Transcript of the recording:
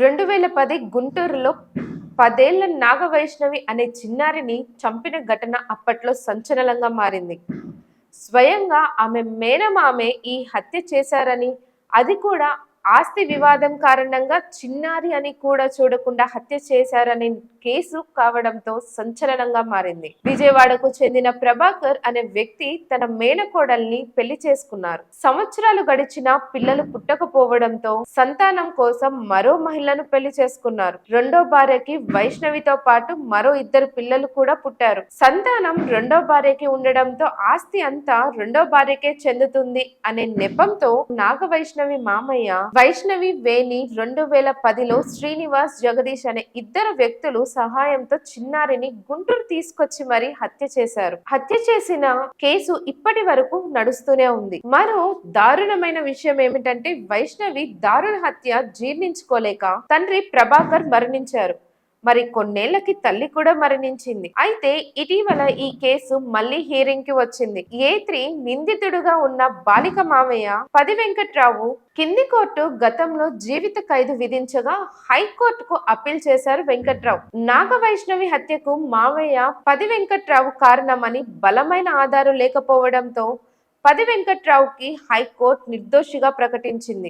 రెండు వేల పది గుంటూరులో పదేళ్ళ నాగవైష్ణవి అనే చిన్నారిని చంపిన ఘటన అప్పట్లో సంచలనంగా మారింది. స్వయంగా ఆమె మేనమామే ఈ హత్య చేశారని అది కూడా ఆస్తి వివాదం కారణంగా చిన్నారి అని కూడా చూడకుండా హత్య చేశారనే కేసు కావడంతో సంచలనంగా మారింది. విజయవాడకు చెందిన ప్రభాకర్ అనే వ్యక్తి తన మేనకోడల్ని పెళ్ళి చేసుకున్నారు. సంవత్సరాలు గడిచినా పిల్లలు పుట్టకపోవడంతో సంతానం కోసం మరో మహిళను పెళ్ళి చేసుకున్నారు. రెండో భార్యకి వైష్ణవితో పాటు మరో ఇద్దరు పిల్లలు కూడా పుట్టారు. సంతానం రెండో భార్యకి ఉండడంతో ఆస్తి అంతా రెండో భార్యకే చెందుతుంది అనే నెపంతో నాగ వైష్ణవి మామయ్య వైష్ణవి వేణి రెండు వేల పదిలో శ్రీనివాస్ జగదీష్ అనే ఇద్దరు వ్యక్తులు సహాయంతో చిన్నారిని గుంటూరు తీసుకొచ్చి మరీ హత్య చేశారు. హత్య చేసిన కేసు ఇప్పటి వరకు నడుస్తూనే ఉంది. మరో దారుణమైన విషయం ఏమిటంటే వైష్ణవి దారుణ హత్య జీర్ణించుకోలేక తండ్రి ప్రభాకర్ మరణించారు. మరి కొన్నేళ్ళకి తల్లి కూడా మరణించింది. అయితే ఇటీవల ఈ కేసు మళ్ళీ హీరింగ్కి వచ్చింది. ఏ త్రీ నిందితుడుగా ఉన్న బాలిక మావయ్య పది వెంకట్రావు కింది కోర్టు గతంలో జీవిత ఖైదు విధించగా హైకోర్టుకు అప్పీల్ చేశారు వెంకట్రావు. నాగ వైష్ణవి హత్యకు మావయ్య పది వెంకట్రావు కారణమని బలమైన ఆధారం లేకపోవడంతో పది వెంకట్రావుకి హైకోర్టు నిర్దోషిగా ప్రకటించింది.